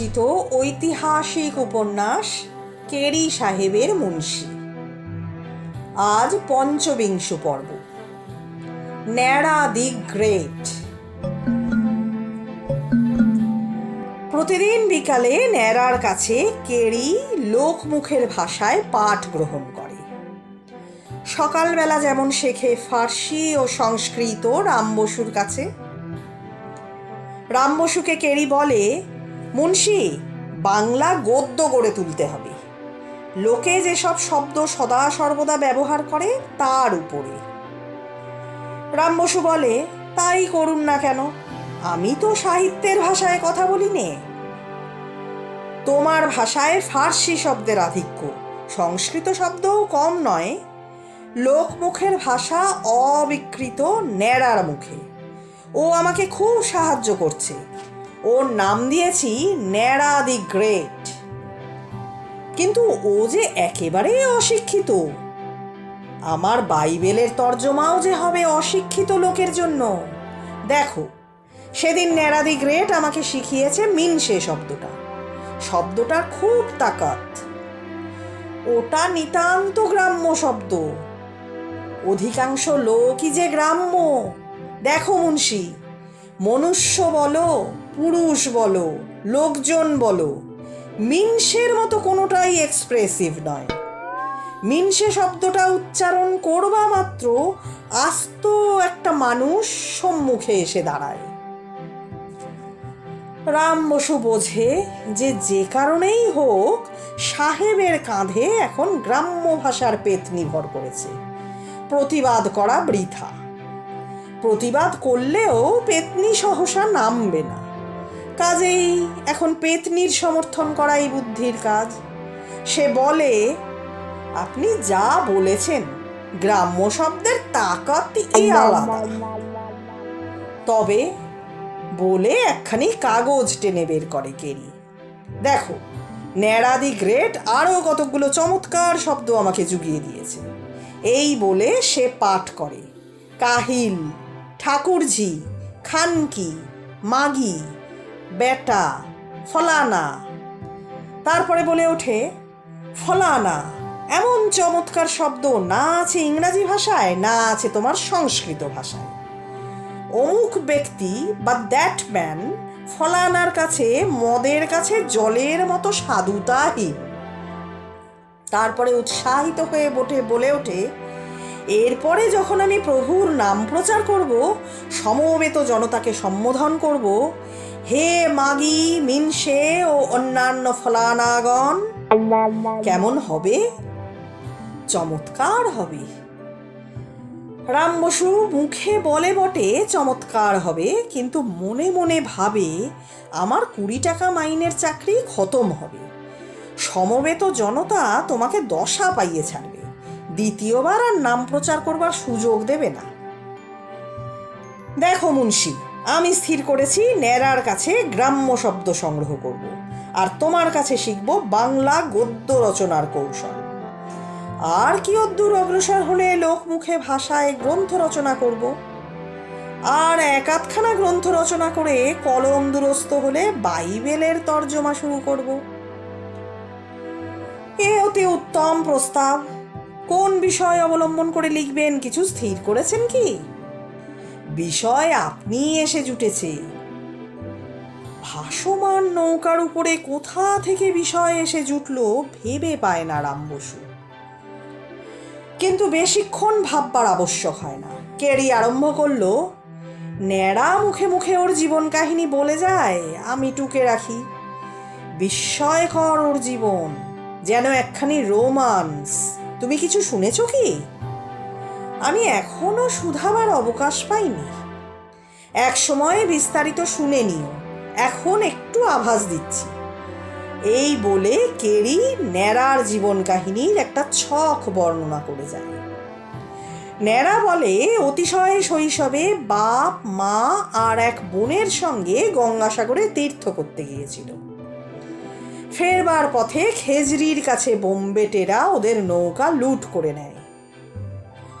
রচিত ঐতিহাসিক উপন্যাস কেরি সাহেবের মুন্সি। আজ পঞ্চবিংশ পর্ব। ন্যাড়া দি গ্রেট। প্রতিদিন বিকালে ন্যাড়ার কাছে কেরি লোকমুখের ভাষায় পাঠ গ্রহণ করে। সকালবেলা যেমন শেখে ফার্সি ও সংস্কৃত রাম বসুর কাছে। রাম বসুকে কেরি বলে মুন্সি, বাংলা গদ্য গড়ে তুলতে হবে। লোকে যেসব শব্দ সদা সর্বদা ব্যবহার করে, তার উপরে। রাম বসু বলে, তাই করুন না কেন? আমি তো সাহিত্যের ভাষায় কথা বলি নে। তোমার ভাষায় ফার্সি শব্দের আধিক্য। সংস্কৃত শব্দও কম নয়। লোকমুখের ভাষা অবিকৃত, ন্যাড়ার মুখে। ও আমাকে খুব সাহায্য করছে। ওর নাম দিয়েছি ন্যাড়া দি গ্রেট। কিন্তু ও যে একেবারেই অশিক্ষিত। আমার বাইবেলের তর্জমাও যে হবে অশিক্ষিত লোকের জন্য। দেখো, সেদিন ন্যাড়া দি গ্রেট আমাকে শিখিয়েছে মিনসে শব্দটা। শব্দটার খুব তাকাত। ওটা নিতান্ত গ্রাম্য শব্দ। অধিকাংশ লোকই যে গ্রাম্য। দেখো মুন্সি, মনুষ্য বলো। পুরুষ বলো, লোকজন বলো, মিনসের মতো কোনোটাই এক্সপ্রেসিভ নয়। মিনসে শব্দটা উচ্চারণ করবা মাত্র আস্ত একটা মানুষ সম্মুখে এসে দাঁড়ায়। রাম বসু বোঝে যে যে কারণেই হোক সাহেবের কাঁধে এখন গ্রাম্য ভাষার পেত নির্ভর করেছে। প্রতিবাদ করা বৃথা। প্রতিবাদ করলেও পেতনি সহসা নামবে না। কাজেই এখন পেতনির সমর্থন করাই বুদ্ধির কাজ। সে বলে আপনি যা বলেছেন গ্রাম্য শব্দের তাকাতই আলাদা। তবে বলে একখানি কাগজ টেনে বের করে কেরি। দেখো ন্যাড়াদি গ্রেট আরও কতগুলো চমৎকার শব্দ আমাকে জুগিয়ে দিয়েছে। এই বলে সে পাঠ করে। কাহিল ঠাকুরঝি খানকি মাগি বেটা, ফলানা। তারপরে বলে ওঠে, ফলানা, এমন চমৎকার শব্দ না আছে ইংরাজি ভাষায়, না আছে তোমার সংস্কৃত ভাষায়। অমুক ব্যক্তি বা দ্যাট ম্যান ফলানার কাছে, মদের কাছে জলের মতো সাধুতাহীন তারপরে উৎসাহিত হয়ে বটে, বলে ওঠে, এরপরে যখন আমি প্রভুর নাম প্রচার করব, সমবেত জনতাকে সম্বোধন করব হে মাগি, মিনসে ও অন্যান্য ফলানাগণ। কেমন হবে? চমৎকার হবে। রাম বসু মুখে বলে বটে, চমৎকার হবে। কিন্তু মনে মনে ভাবে, আমার কুড়ি টাকা মাইনের চাকরি খতম হবে। সমবেত জনতা তোমাকে দশা পাইয়ে ছাড়বে। দ্বিতীয়বার আর নাম প্রচার করবার সুযোগ দেবে না। দেখো মুন্সি আমি স্থির করেছি ন্যাড়ার কাছে গ্রাম্য শব্দ সংগ্রহ করব, আর তোমার কাছে শিখব বাংলা গদ্য রচনার কৌশল। আর কি অদ্দূর অগ্রসর হলে লোকমুখে ভাষায় গ্রন্থ রচনা করব? আর এক আধখানা গ্রন্থ রচনা করে কলম দুরস্ত হলে বাইবেলের তর্জমা শুরু করব? এ অতি উত্তম প্রস্তাব। কোন বিষয় অবলম্বন করে লিখবেন, কিছু স্থির করেছেন কি? বিষয় আপনি এসে জুটেছে। ভাসমান নৌকার উপরে কোথা থেকে বিষয় এসে জুটল ভেবে পায় না রাম বসু। কিন্তু বেশিক্ষণ ভাববার আবশ্যক হয় না। কেরি আরম্ভ করল, ন্যাড়া মুখে মুখে ওর জীবন কাহিনী বলে যায়, আমি টুকে রাখি। বিস্ময়কর ওর জীবন, যেন একখানি রোমান্স। তুমি কিছু শুনেছ কি? আমি এখনও শুধাবার অবকাশ পাইনি। এক সময় বিস্তারিত শুনে নিও। এখন একটু আভাস দিচ্ছি। এই বলে কেরি ন্যাড়ার জীবন কাহিনীর একটা ছক বর্ণনা করে যায়। ন্যাড়া বলে, অতিশয় শৈশবে বাপ, মা আর এক বোনের সঙ্গে গঙ্গাসাগরে তীর্থ করতে গিয়েছিল। ফেরবার পথে খেজরির কাছে বোম্বেটেরা ওদের নৌকা লুট করে নেয়।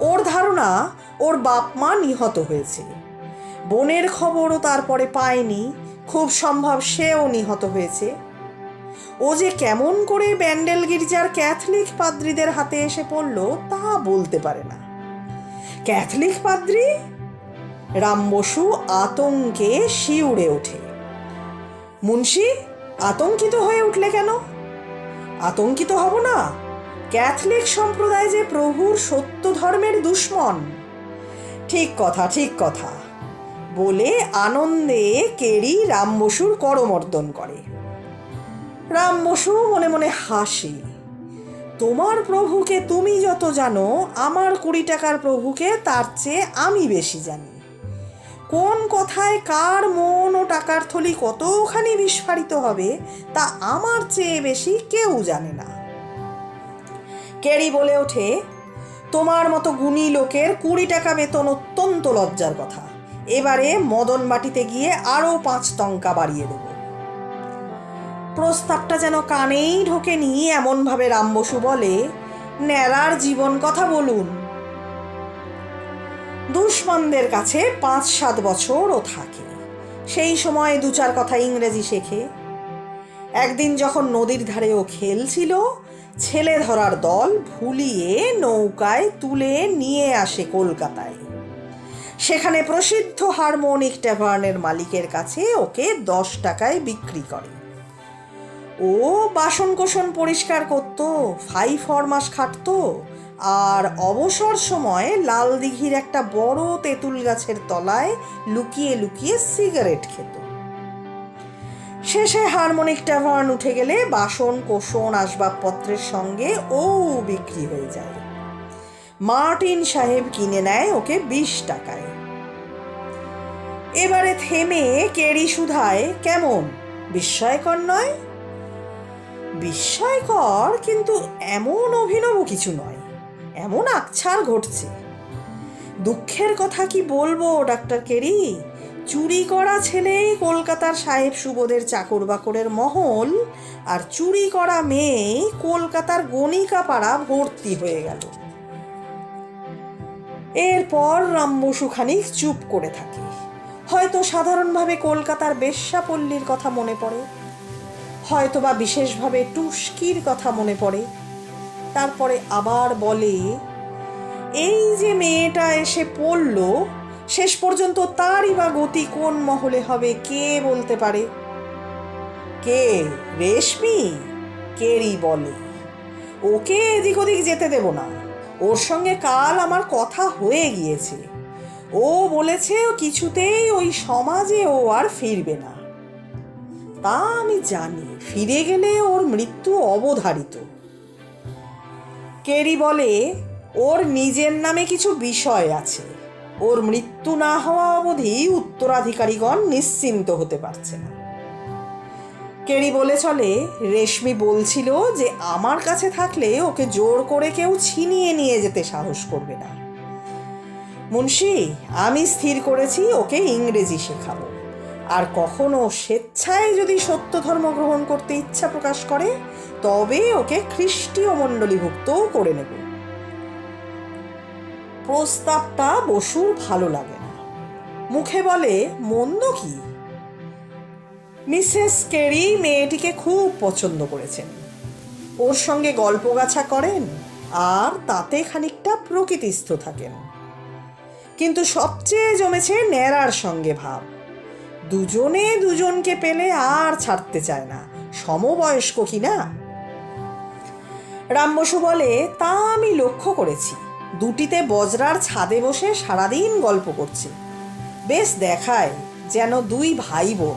ওর ধারণা ওর বাপ মা নিহত হয়েছে। বোনের খবরও তারপরে পায়নি। খুব সম্ভব সেও নিহত হয়েছে। ও যে কেমন করে ব্যান্ডেল গির্জার ক্যাথলিক পাদ্রীদের হাতে এসে পড়ল, তা বলতে পারে না। ক্যাথলিক পাদ্রী? রাম বসু আতঙ্কে শিউড়ে ওঠে। মুন্সি, আতঙ্কিত হয়ে উঠলে কেন? আতঙ্কিত হব না? ক্যাথলিক সম্প্রদায় যে প্রভুর সত্য ধর্মের দুশ্মন। ঠিক কথা ঠিক কথা। বলে আনন্দে কেরি রাম বসুর করমর্দন করে। রাম বসু মনে মনে হাসি। তোমার প্রভুকে তুমি যত জানো, আমার কুড়ি টাকার প্রভুকে তার চেয়ে আমি বেশি জানি। কোন কথায় কার মন ও টাকার থলি কতখানি বিস্ফারিত হবে, তা আমার চেয়ে বেশি কেউ জানে না। কেরি বলে ওঠে, তোমার মতো গুণী লোকের কুড়ি টাকা বেতন অত্যন্ত লজ্জার কথা। এবারে মদন বাটিতে গিয়ে আরও পাঁচ টঙ্কা বাড়িয়ে দেব। প্রস্তাবটা যেন কানেই ঢোকেনি এমনভাবে রাম বসু বলে, ন্যাড়ার জীবন কথা বলুন। দুশ্মনদের কাছে পাঁচ সাত বছর ও থাকে। সেই সময় দু চার কথা ইংরেজি শেখে। একদিন যখন নদীর ধারে ও খেলছিল, ছেলে ধরার দল ভুলিয়ে নৌকায় তুলে নিয়ে আসে কলকাতায়। সেখানে প্রসিদ্ধ হারমোনিক ট্যাভার্নের মালিকের কাছে ওকে দশ টাকায় বিক্রি করে। ও বাসন কোসন পরিষ্কার করতো ফাই ফরমাস খাটতো, আর অবসর সময় লাল দিঘির একটা বড় তেঁতুল গাছের তলায় লুকিয়ে লুকিয়ে সিগারেট খেত। শেষে হারমোনিক ট্যাভার্ন উঠে গেলে বাসন কোসন আসবাবপত্রের সঙ্গে ও বিক্রি হয়ে যায়। মার্টিন সাহেব কিনে নেয় ওকে বিশ টাকায়। এবারে থেমে কেরি সুধায়, কেমন? বিস্ময়কর নয়? বিস্ময়কর, কিন্তু এমন অভিনব কিছু নয়। এমন আকছার ঘটছে। দুঃখের কথা কি বলব, ডাক্তার কেরি? চুরি করা ছেলেই কলকাতার সাহেব সুবোধের চাকর বাকরের মহল, আর চুরি করা মেয়ে কলকাতার গণিকা পাড়া ভর্তি হয়ে গেল। এরপর রামবসু খানিক চুপ করে থাকে। হয়তো সাধারণভাবে কলকাতার বেশ্যাপল্লীর কথা মনে পড়ে হয়তো বা বিশেষভাবে টুস্কির কথা মনে পড়ে। তারপরে আবার বলে, এই যে মেয়েটা এসে পড়ল শেষ পর্যন্ত তারই বা গতি কোন মহলে হবে, কে বলতে পারে? কে রেশমি? কেরি বলে। ওকে এদিক ওদিক যেতে দেব না। ওর সঙ্গে কাল আমার কথা হয়ে গিয়েছে। ও বলেছে কিছুতেই ওই সমাজে ও আর ফিরবে না। তা আমি জানি, ফিরে গেলে ওর মৃত্যু অবধারিত। কেরি বলে, ওর নিজের নামে কিছু বিষয় আছে। ওর মৃত্যু না হওয়া অবধি উত্তরাধিকারীগণ নিশ্চিন্ত হতে পারছে না। কেরি বলে চলে, রেশমি বলছিল যে আমার কাছে থাকলে ওকে জোর করে কেউ ছিনিয়ে নিয়ে যেতে সাহস করবে না। মুন্সি, আমি স্থির করেছি, ওকে ইংরেজি শেখাবো। আর কখনো স্বেচ্ছায় যদি সত্য ধর্ম গ্রহণ করতে ইচ্ছা প্রকাশ করে, তবে ওকে খ্রিস্টীয় মণ্ডলীভুক্তও করে নেব। প্রস্তাবটা বসুর ভালো লাগে না। মুখে বলে, মন্দ কি? মিসেস কেরি মেয়েটিকে খুব পছন্দ করেছেন। ওর সঙ্গে গল্পগাছা করেন আর তাতে খানিকটা প্রকৃতিস্থ থাকেন। কিন্তু সবচেয়ে জমেছে ন্যাড়ার সঙ্গে ভাব। দুজনে দুজনকে পেলে আর ছাড়তে চায় না, সমবয়স্ক কি না? রামবসু বলে, তা আমি লক্ষ্য করেছি। দুটিতে বজরার ছাদে বসে সারাদিন গল্প করছে। বেশ দেখায় যেন দুই ভাই বোন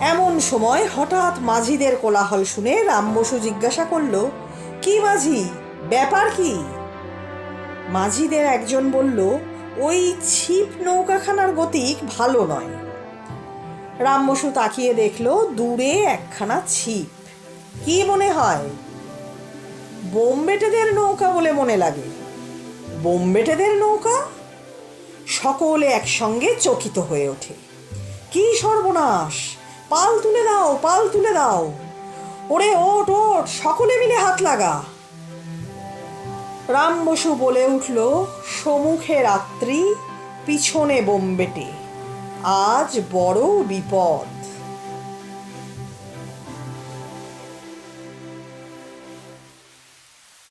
এমন সময় হঠাৎ মাঝিদের কোলাহল শুনে রাম বসু জিজ্ঞাসা করল, কি মাঝি? ব্যাপার কি? মাঝিদের একজন বলল, ওই ছিপ নৌকাখানার গতিক ভালো নয়। রামবসু তাকিয়ে দেখল, দূরে একখানা ছিপ। কি মনে হয়? বোমবেটেদের নৌকা বলে মনে লাগে। বোমবেটেদের নৌকা সকলে একসঙ্গে চকিত হয়ে ওঠে। কি সর্বনাশ! পাল তুলে দাও, পাল তুলে দাও। ওরে ওট ওট সকলে মিলে হাত লাগা। রাম বসু বলে উঠল, সমুখে রাত্রি, পিছনে বোম্বেটে আজ বড় বিপদ।